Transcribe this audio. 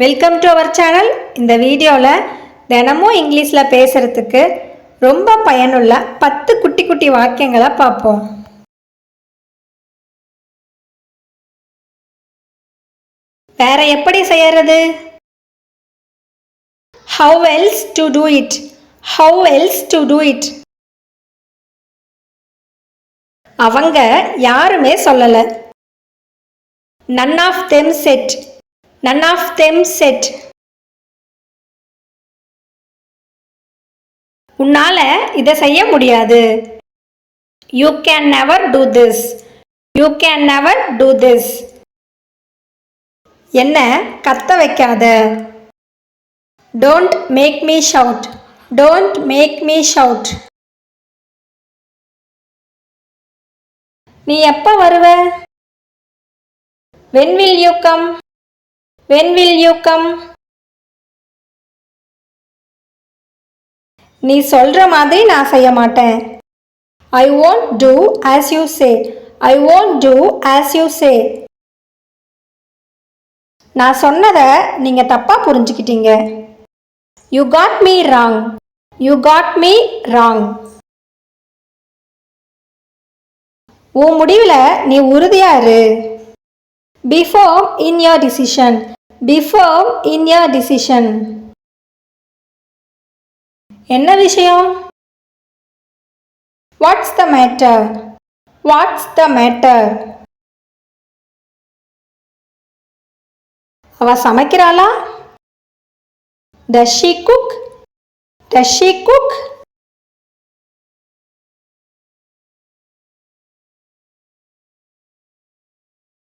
Welcome to our channel இந்த வீடியோவில் தினமும் இங்கிலீஷில் பேசுகிறதுக்கு ரொம்ப பயனுள்ள பத்து குட்டி குட்டி வாக்கியங்களை பார்ப்போம். வேற எப்படி செய்யறது? How else to do it how else to do it அவங்க யாருமே சொல்லலை. None of them said none of them said உன்னால இதை செய்ய முடியாது. You can never do this you can never do this என்ன கத்த வைக்காத. Don't make me shout don't make me shout நீ எப்போ வருவ? When will you come when will you come நீ சொல்ற மாதிரி நான் செய்ய மாட்டேன். I won't do as you say I won't do as you say நான் சொன்னதை நீங்க தப்பா புரிஞ்சுக்கிட்டீங்க. You got me wrong you got me wrong உன் முடிவில் நீ உறுதியாக இரு. Before in your decision before in your decision என்ன விஷயம்? What's the matter what's the matter அவ சமைக்கிறாளா? Does she cook does she cook